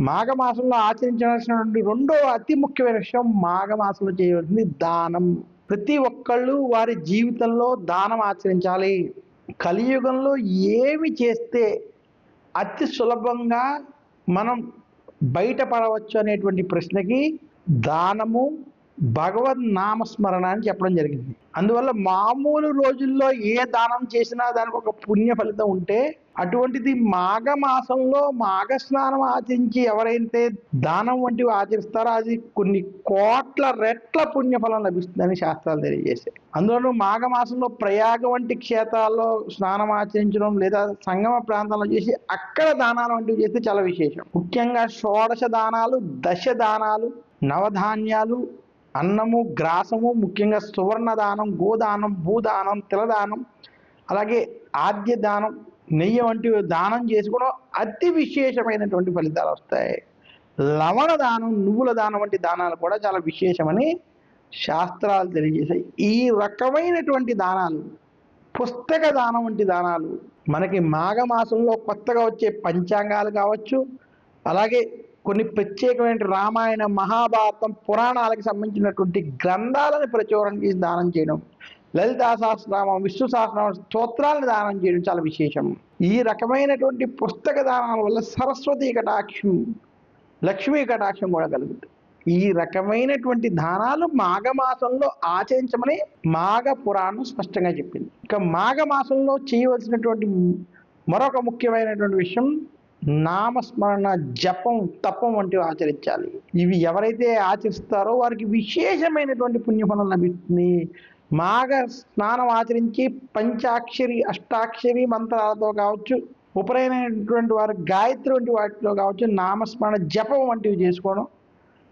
మాఘమాసంలో ఆచరించాల్సినటువంటి రెండో అతి ముఖ్యమైన విషయం మాఘమాసంలో చేయవలసింది దానం. ప్రతి ఒక్కళ్ళు వారి జీవితంలో దానం ఆచరించాలి. కలియుగంలో ఏమి చేస్తే అతి సులభంగా మనం బయటపడవచ్చు అనేటువంటి ప్రశ్నకి దానము భగవద్ నామస్మరణ అని చెప్పడం జరిగింది. అందువల్ల మామూలు రోజుల్లో ఏ దానం చేసినా దానికి ఒక పుణ్య ఫలితం ఉంటే అటువంటిది మాఘ మాసంలో మాఘ స్నానం ఆచరించి ఎవరైతే దానం వంటివి ఆచరిస్తారో అది కొన్ని కోట్ల రెట్ల పుణ్యఫలం లభిస్తుందని శాస్త్రాలు తెలియజేశాయి. అందులోనూ మాఘ మాసంలో ప్రయాగ వంటి క్షేత్రాల్లో స్నానం ఆచరించడం లేదా సంగమ ప్రాంతంలో చేసి అక్కడ దానాలు వంటివి చేస్తే చాలా విశేషం. ముఖ్యంగా షోడశ దానాలు దశ దానాలు నవధాన్యాలు అన్నము గ్రాసము ముఖ్యంగా సువర్ణదానం గోదానం భూదానం తిలదానం అలాగే ఆద్య దానం నెయ్యి వంటివి దానం చేసి కూడా అతి విశేషమైనటువంటి ఫలితాలు వస్తాయి. లవణ దానం నువ్వుల దానం వంటి దానాలు కూడా చాలా విశేషమని శాస్త్రాలు తెలియజేశాయి. ఈ రకమైనటువంటి దానాలు పుస్తక దానం వంటి దానాలు మనకి మాఘమాసంలో కొత్తగా వచ్చే పంచాంగాలు కావచ్చు అలాగే కొన్ని ప్రత్యేకమైన రామాయణ మహాభారతం పురాణాలకు సంబంధించినటువంటి గ్రంథాలను ప్రచురణ చేసి దానం చేయడం లలితా సహస్రనామం విష్ణు సహస్రనామ స్తోత్రాలను దానం చేయడం చాలా విశేషం. ఈ రకమైనటువంటి పుస్తక దానాల వల్ల సరస్వతి కటాక్షం లక్ష్మీ కటాక్షం కూడా కలుగుతుంది. ఈ రకమైనటువంటి దానాలు మాఘమాసంలో ఆచరించమని మాఘ పురాణం స్పష్టంగా చెప్పింది. ఇక మాఘమాసంలో చేయవలసినటువంటి మరొక ముఖ్యమైనటువంటి విషయం నామస్మరణ జపం తపం వంటివి ఆచరించాలి. ఇవి ఎవరైతే ఆచరిస్తారో వారికి విశేషమైనటువంటి పుణ్యఫలం లభిస్తుంది. మాఘ స్నానం ఆచరించి పంచాక్షరి అష్టాక్షరి మంత్రాలతో కావచ్చు ఉపరైనటువంటి వారు గాయత్రి వంటి వాటిలో కావచ్చు నామస్మరణ జపం వంటివి చేసుకోవడం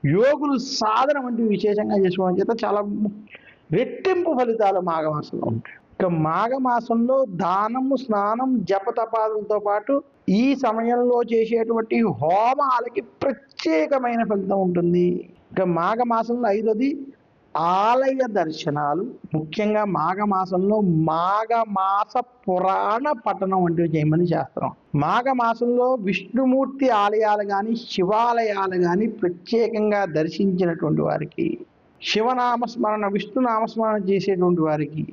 యోగులు సాధన వంటివి విశేషంగా చేసుకోవడం చేత చాలా రెట్టింపు ఫలితాలు మాఘమాసంలో ఉంటాయి. ఇక మాఘమాసంలో దానము స్నానం జపతపాదులతో పాటు ఈ సమయంలో చేసేటువంటి హోమాలకి ప్రత్యేకమైన ఫలితం ఉంటుంది. ఇక మాఘమాసంలో ఐదోది ఆలయ దర్శనాలు. ముఖ్యంగా మాఘమాసంలో మాఘమాస పురాణ పఠనం వంటివి చేయమని శాస్త్రం మాఘమాసంలో విష్ణుమూర్తి ఆలయాలు కానీ శివాలయాలు కానీ ప్రత్యేకంగా దర్శించినటువంటి వారికి శివనామస్మరణ విష్ణు నామస్మరణ చేసేటువంటి వారికి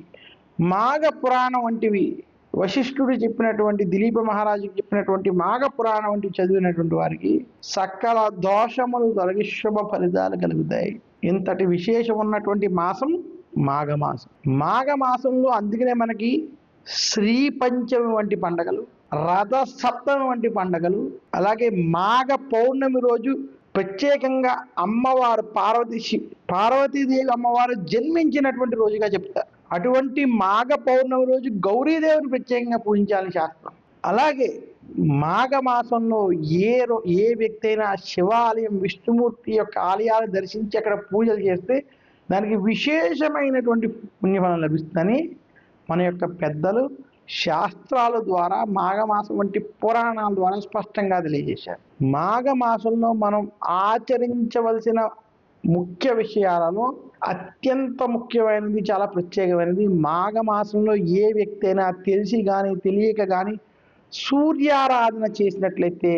మాఘ పురాణం వంటివి. వశిష్ఠుడు చెప్పినటువంటి దిలీప మహారాజుకి చెప్పినటువంటి మాఘ పురాణం వంటివి చదివినటువంటి వారికి సకల దోషములు తొలగి శుభ ఫలితాలు కలుగుతాయి. ఇంతటి విశేషం ఉన్నటువంటి మాసం మాఘమాసం. మాఘమాసంలో అందుకనే మనకి శ్రీ పంచమి వంటి పండగలు రథ సప్తమి వంటి పండగలు అలాగే మాఘ పౌర్ణమి రోజు ప్రత్యేకంగా అమ్మవారు పార్వతి పార్వతీదేవి అమ్మవారు జన్మించినటువంటి రోజుగా చెప్తారు. అటువంటి మాఘ పౌర్ణమి రోజు గౌరీదేవిని ప్రత్యేకంగా పూజించాలని శాస్త్రం. అలాగే మాఘమాసంలో ఏ రో ఏ వ్యక్తి అయినా శివాలయం విష్ణుమూర్తి యొక్క ఆలయాలు దర్శించి అక్కడ పూజలు చేస్తే దానికి విశేషమైనటువంటి పుణ్యఫలం లభిస్తుందని మన యొక్క పెద్దలు శాస్త్రాల ద్వారా మాఘమాసం వంటి పురాణాల ద్వారా స్పష్టంగా తెలియజేశారు. మాఘమాసంలో మనం ఆచరించవలసిన ముఖ్య విషయాలలో అత్యంత ముఖ్యమైనది చాలా ప్రత్యేకమైనది. మాఘమాసంలో ఏ వ్యక్తి అయినా తెలిసి కానీ తెలియక కానీ సూర్యారాధన చేసినట్లయితే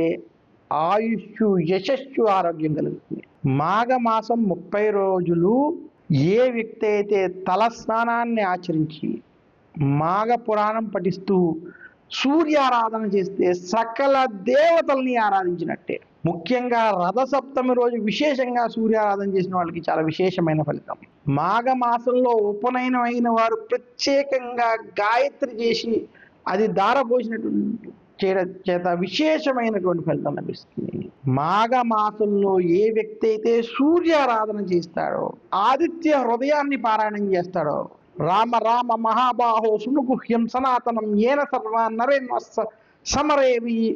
ఆయుష్ యశస్సు ఆరోగ్యం కలుగుతుంది. మాఘమాసం ముప్పై రోజులు ఏ వ్యక్తి అయితే తలస్నానాన్ని ఆచరించి మాఘ పురాణం పఠిస్తూ సూర్యారాధన చేస్తే సకల దేవతల్ని ఆరాధించినట్టే. ముఖ్యంగా రథసప్తమి రోజు విశేషంగా సూర్యారాధన చేసిన వాళ్ళకి చాలా విశేషమైన ఫలితం. మాఘమాసంలో ఉపనయనం అయిన వారు ప్రత్యేకంగా గాయత్రి చేసి అది దారపోసినటువంటి చేయడం చేత విశేషమైనటువంటి ఫలితం లభిస్తుంది. మాఘమాసంలో ఏ వ్యక్తి అయితే సూర్యారాధన చేస్తాడో ఆదిత్య హృదయాన్ని పారాయణం చేస్తాడో రామ రామ మహాబాహో సునుగుహ్యం సనాతనం ఏన సర్వ నరేణ సమరే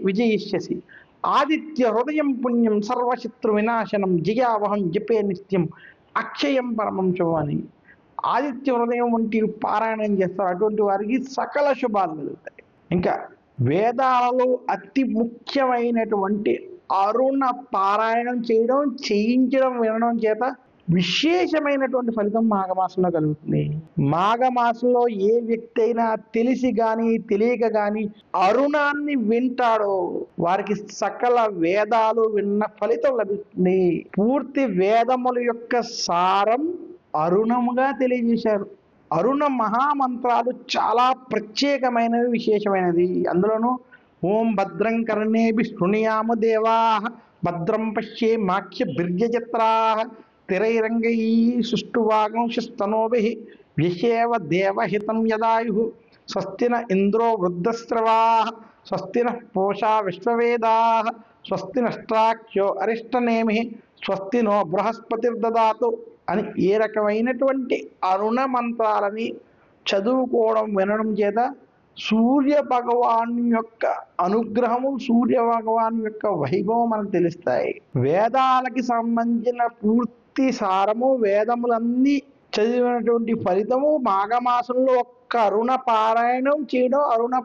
విజయిష్యసి. ఆదిత్య హృదయం పుణ్యం సర్వశత్రు వినాశనం జియావహం జపే నిత్యం అక్షయం పరమం శుభమని. ఆదిత్య హృదయం వంటి పారాయణం చేస్తారు. అటువంటి వారికి సకల శుభాలు కలుగుతాయి ఇంకా వేదాలలో అతి ముఖ్యమైనటువంటి అరుణ పారాయణం చేయడం చేయించడం వినడం చేత విశేషమైనటువంటి ఫలితం మాఘమాసంలో కలుగుతుంది. మాఘమాసంలో ఏ వ్యక్తి అయినా తెలిసి గాని తెలియక గాని అరుణాన్ని వింటాడో వారికి సకల వేదాలు విన్న ఫలితం లభిస్తుంది. పూర్తి వేదముల యొక్క సారం అరుణముగా తెలియజేశారు. అరుణ మహామంత్రాలు చాలా ప్రత్యేకమైనవి విశేషమైనది అందులోనూ ఓం భద్రం కర్ణేభి శృణుయామ దేవా భద్రం పశ్యే మాఖ్య బిర్యచిత్రా తిరైరంగై సుష్టువాగంశస్తనోభి వ్యశేవ దేవహితం యదాయు స్వస్తిన ఇంద్రో వృద్ధస్రవా స్వస్తిన పోషా విశ్వవేదా స్వస్తి నష్టాఖ్యో అరిష్టనేమి స్వస్తినో బృహస్పతిర్దదాతు అని ఏ రకమైనటువంటి అరుణ మంత్రాలని చదువుకోవడం వినడం చేత సూర్య భగవాన్ యొక్క అనుగ్రహము సూర్య భగవాన్ యొక్క వైభవం మనకు తెలుస్తాయి. వేదాలకి సంబంధించిన పూర్తి సారము వేదములన్నీ చదివినటువంటి ఫలితము మాఘమాసంలో ఒక్క అరుణ పారాయణం చేయడం అరుణ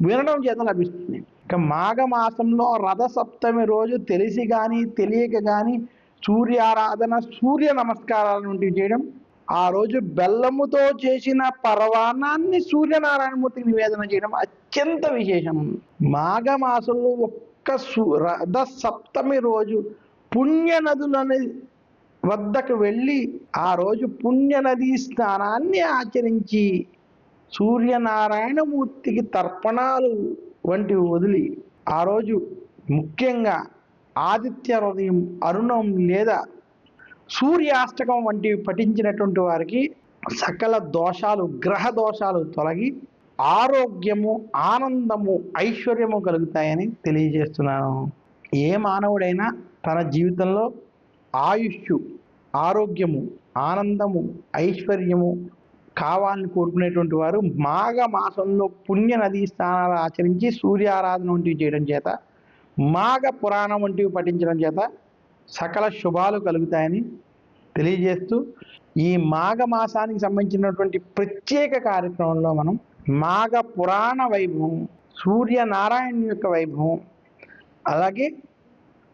వినడం చేత లభిస్తుంది. ఇక మాఘమాసంలో రథ సప్తమి రోజు తెలిసి కానీ తెలియక కానీ సూర్యారాధన సూర్య నమస్కారాల నుండి చేయడం ఆ రోజు బెల్లముతో చేసిన పరవాణాన్ని సూర్యనారాయణమూర్తికి నివేదన చేయడం అత్యంత విశేషం. మాఘమాసంలో ఒక్క సూ రథ సప్తమి రోజు పుణ్య నదులని వద్దకు వెళ్ళి ఆ రోజు పుణ్యనదీ స్నానాన్ని ఆచరించి సూర్యనారాయణమూర్తికి తర్పణాలు వంటివి వదిలి ఆ రోజు ముఖ్యంగా ఆదిత్య హృదయం అరుణం లేదా సూర్యాష్టకం వంటివి పఠించినటువంటి వారికి సకల దోషాలు గ్రహ దోషాలు తొలగి ఆరోగ్యము ఆనందము ఐశ్వర్యము కలుగుతాయని తెలియజేస్తున్నాను. ఏ మానవుడైనా తన జీవితంలో ఆయుష్ ఆరోగ్యము ఆనందము ఐశ్వర్యము కావాలని కోరుకునేటువంటి వారు మాఘ మాసంలో పుణ్య నదీ స్నానాలు ఆచరించి సూర్యారాధన వంటివి చేయడం చేత మాఘ పురాణం వంటివి పఠించడం చేత సకల శుభాలు కలుగుతాయని తెలియజేస్తూ ఈ మాఘ మాసానికి సంబంధించినటువంటి ప్రత్యేక కార్యక్రమంలో మనం మాఘ పురాణ వైభవం సూర్యనారాయణ యొక్క వైభవం అలాగే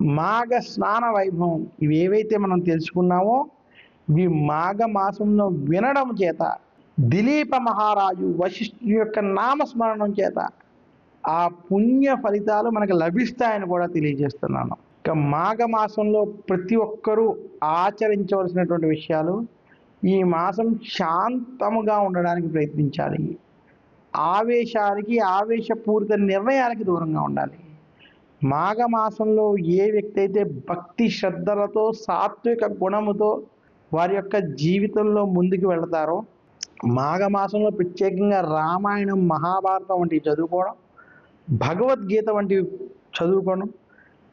మాఘ స్నాన వైభవం. ఇవి ఏవైతే మనం తెలుసుకున్నామో ఇవి మాఘ మాసంలో వినడం చేత దిలీప మహారాజు వశిష్ఠుని యొక్క నామస్మరణం చేత ఆ పుణ్య ఫలితాలు మనకు లభిస్తాయని కూడా తెలియజేస్తున్నాను. ఇక మాఘ మాసంలో ప్రతి ఒక్కరూ ఆచరించవలసినటువంటి విషయాలు ఈ మాసం శాంతముగా ఉండడానికి ప్రయత్నించాలి. ఆవేశానికి ఆవేశపూరిత నిర్ణయాలకి దూరంగా ఉండాలి. మాఘమాసంలో ఏ వ్యక్తి అయితే భక్తి శ్రద్ధలతో సాత్విక గుణముతో వారి యొక్క జీవితంలో ముందుకు వెళతారో మాఘమాసంలో ప్రత్యేకంగా రామాయణం మహాభారతం వంటివి చదువుకోవడం భగవద్గీత వంటివి చదువుకోవడం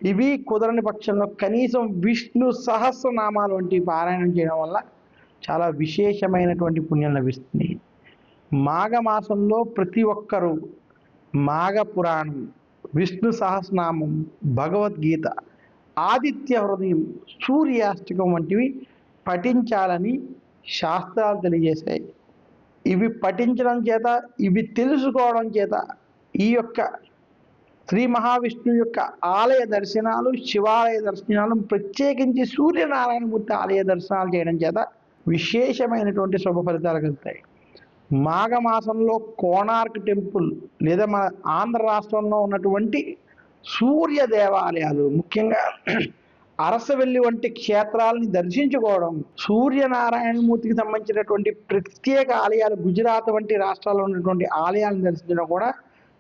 ఇవి కుదరని పక్షంలో కనీసం విష్ణు సహస్రనామాలు వంటివి పారాయణం చేయడం వల్ల చాలా విశేషమైనటువంటి పుణ్యం లభిస్తుంది. మాఘమాసంలో ప్రతి ఒక్కరూ మాఘ పురాణం విష్ణు సహస్రనామం భగవద్గీత ఆదిత్య హృదయం సూర్యాష్టకం వంటివి పఠించాలని శాస్త్రాలు తెలియజేశాయి. ఇవి పఠించడం చేత ఇవి తెలుసుకోవడం చేత ఈ యొక్క శ్రీ మహావిష్ణు యొక్క ఆలయ దర్శనాలు శివాలయ దర్శనాలు ప్రత్యేకించి సూర్యనారాయణమూర్తి ఆలయ దర్శనాలు చేయడం చేత విశేషమైనటువంటి శుభ ఫలితాలు కలుగుతాయి. మాఘమాసంలో కోణార్క్ టెంపుల్ లేదా మన ఆంధ్ర రాష్ట్రంలో ఉన్నటువంటి సూర్య దేవాలయాలు ముఖ్యంగా అరసవెల్లి వంటి క్షేత్రాలని దర్శించుకోవడం సూర్యనారాయణమూర్తికి సంబంధించినటువంటి ప్రత్యేక ఆలయాలు గుజరాత్ వంటి రాష్ట్రాల్లో ఉన్నటువంటి ఆలయాలను దర్శించడం కూడా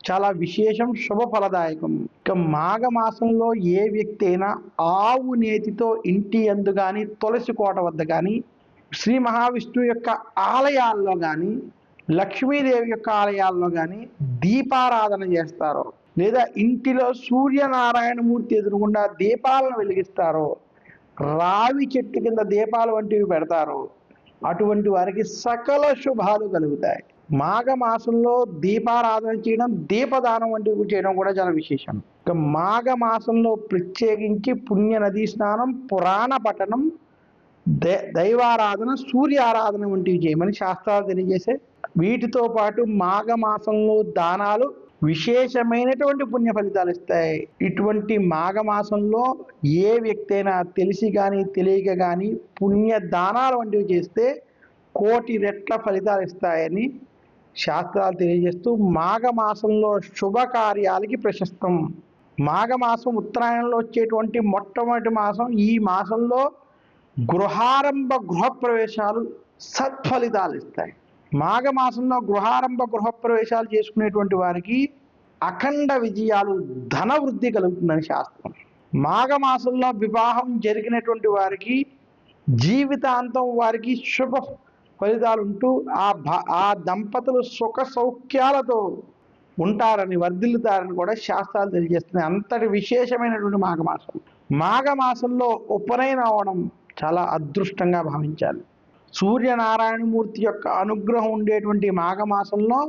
చాలా విశేషం శుభ ఫలదాయకం. ఇక మాఘ మాసంలో ఏ వ్యక్తి అయినా ఆవు నేతితో ఇంటి అందు కానీ తులసి కోట వద్ద కానీ శ్రీ మహావిష్ణువు యొక్క ఆలయాల్లో కానీ లక్ష్మీదేవి యొక్క ఆలయాల్లో కానీ దీపారాధన చేస్తారో లేదా ఇంటిలో సూర్యనారాయణమూర్తి ఎదురుగుండా దీపాలను వెలిగిస్తారో రావి చెట్టు కింద దీపాలు వంటివి పెడతారో అటువంటి వారికి సకల శుభాలు కలుగుతాయి. మాఘమాసంలో దీపారాధన చేయడం దీపదానం వంటివి చేయడం కూడా చాలా విశేషం. ఇక మాఘ మాసంలో ప్రత్యేకించి పుణ్య నదీ స్నానం పురాణ పఠనం దైవారాధన సూర్య ఆరాధన వంటివి చేయమని శాస్త్రాలు తెలియజేసే వీటితో పాటు మాఘ మాసంలో దానాలు విశేషమైనటువంటి పుణ్య ఫలితాలు ఇస్తాయి. ఇటువంటి మాఘమాసంలో ఏ వ్యక్తి అయినా తెలిసి కానీ తెలియక కానీ పుణ్య దానాలు వంటివి చేస్తే కోటి రెట్ల ఫలితాలు ఇస్తాయని శాస్త్రాలు తెలియజేస్తూ మాఘమాసంలో శుభకార్యాలకి ప్రశస్తం. మాఘమాసం ఉత్తరాయణంలో వచ్చేటువంటి మొట్టమొదటి మాసం ఈ మాసంలో గృహారంభ గృహప్రవేశాలు సత్ఫలితాలు ఇస్తాయి. మాఘమాసంలో గృహారంభ గృహప్రవేశాలు చేసుకునేటువంటి వారికి అఖండ విజయాలు ధన వృద్ధి కలుగుతుందని శాస్త్రం. మాఘమాసంలో వివాహం జరిగినటువంటి వారికి జీవితాంతం వారికి శుభ ఫలితాలు ఉంటూ ఆ భ ఆ దంపతులు సుఖ సౌఖ్యాలతో ఉంటారని వర్ధిల్లుతారని కూడా శాస్త్రాలు తెలియజేస్తున్నాయి. అంతటి విశేషమైనటువంటి మాఘమాసం. మాఘమాసంలో ఉపనయనం అవడం చాలా అదృష్టంగా భావించాలి. సూర్యనారాయణమూర్తి యొక్క అనుగ్రహం ఉండేటువంటి మాఘమాసంలో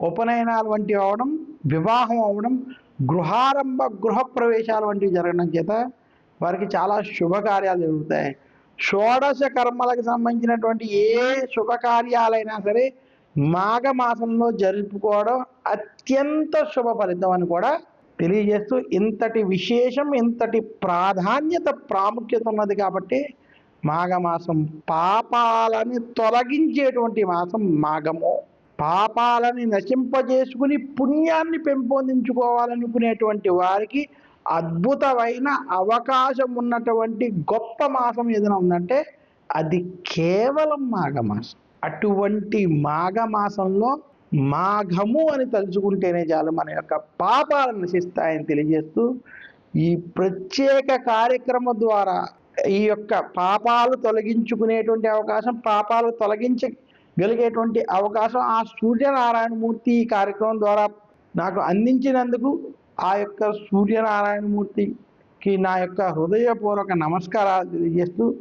ఉపనయనాలు వంటివి అవడం వివాహం అవడం గృహారంభ గృహప్రవేశాలు వంటివి జరగడం చేత వారికి చాలా శుభకార్యాలు జరుగుతాయి. షోడశ కర్మలకు సంబంధించినటువంటి ఏ శుభకార్యాలైనా సరే మాఘమాసంలో జరుపుకోవడం అత్యంత శుభ ఫలితం అని కూడా తెలియజేస్తూ ఇంతటి విశేషం ఇంతటి ప్రాధాన్యత ప్రాముఖ్యత ఉన్నది కాబట్టి మాఘమాసం పాపాలని తొలగించేటువంటి మాసం మాఘము. పాపాలని నశింపజేసుకుని పుణ్యాన్ని పెంపొందించుకోవాలనుకునేటువంటి వారికి అద్భుతమైన అవకాశం ఉన్నటువంటి గొప్ప మాసం ఏదైనా ఉందంటే అది కేవలం మాఘమాసం. అటువంటి మాఘమాసంలో మాఘము అని తలుచుకుంటేనే చాలు మన యొక్క పాపాలను నశిస్తాయని తెలియజేస్తూ ఈ ప్రత్యేక కార్యక్రమం ద్వారా ఈ యొక్క పాపాలు తొలగించుకునేటువంటి అవకాశం పాపాలు తొలగించగలిగేటువంటి అవకాశం ఆ సూర్యనారాయణమూర్తి ఈ కార్యక్రమం ద్వారా నాకు అందించినందుకు ఆ యొక్క సూర్యనారాయణమూర్తికి నా యొక్క హృదయపూర్వక నమస్కారాలు తెలియజేస్తూ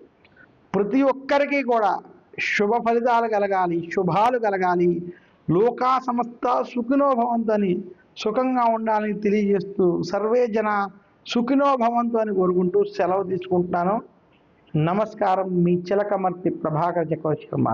ప్రతి ఒక్కరికి కూడా శుభ ఫలితాలు కలగాలి శుభాలు కలగాలి. లోకా సమస్త సుఖినోభవంతని సుఖంగా ఉండాలని తెలియజేస్తూ సర్వే జన సుఖినో భవంతు అని కోరుకుంటూ సెలవు తీసుకుంటున్నాను. నమస్కారం మీ చిలకమర్తి ప్రభాకర్ చక్రవర్తి శర్మ.